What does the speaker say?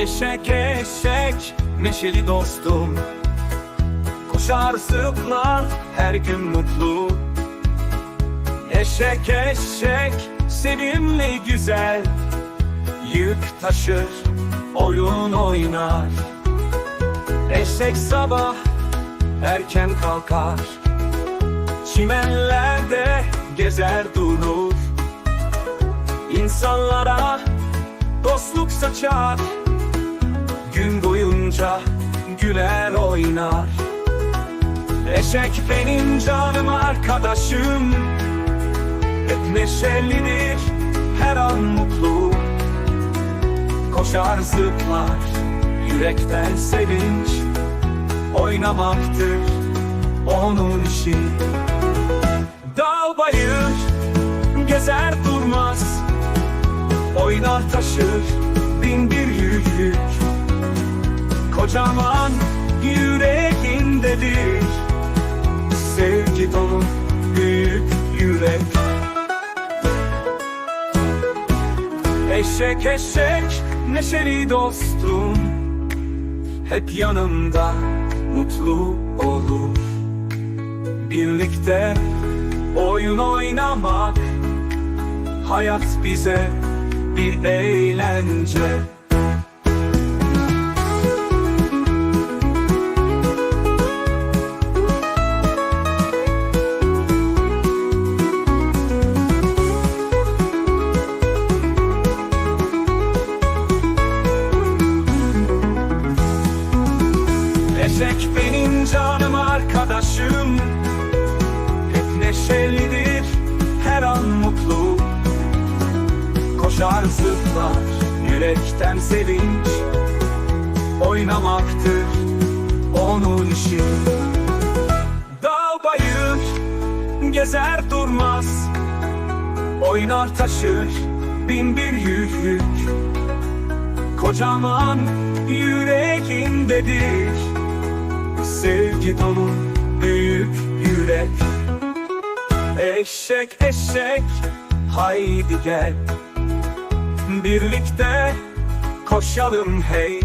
Eşek eşek neşeli dostum. Koşar zıplar her gün mutlu. Eşek eşek sevimli güzel. Yük taşır oyun oynar. Eşek sabah erken kalkar. Çimenlerde gezer durur. İnsanlara dostluk saçar oynar. Eşek benim canım arkadaşım. Hep neşelidir her an mutlu. Koşar zıplar yürekten sevinç Oynamaktır onun işi. Dağ bayır gezer durmaz Oynar taşır bin bir yük Kocaman Eşek eşek neşeli dostum. Hep yanımda mutlu olur. Birlikte oyun oynamak Hayat bize bir eğlence Eşek benim canım arkadaşım. Hep neşelidir her an mutlu. Koşar zıplar yürekten sevinç Oynamaktır onun işi. Dağ bayır gezer durmaz. Oynar taşır bin bir yük. Kocaman yüreğindedir Sevgi dolu büyük yürek. Eşek eşek haydi gel. Birlikte koşalım hey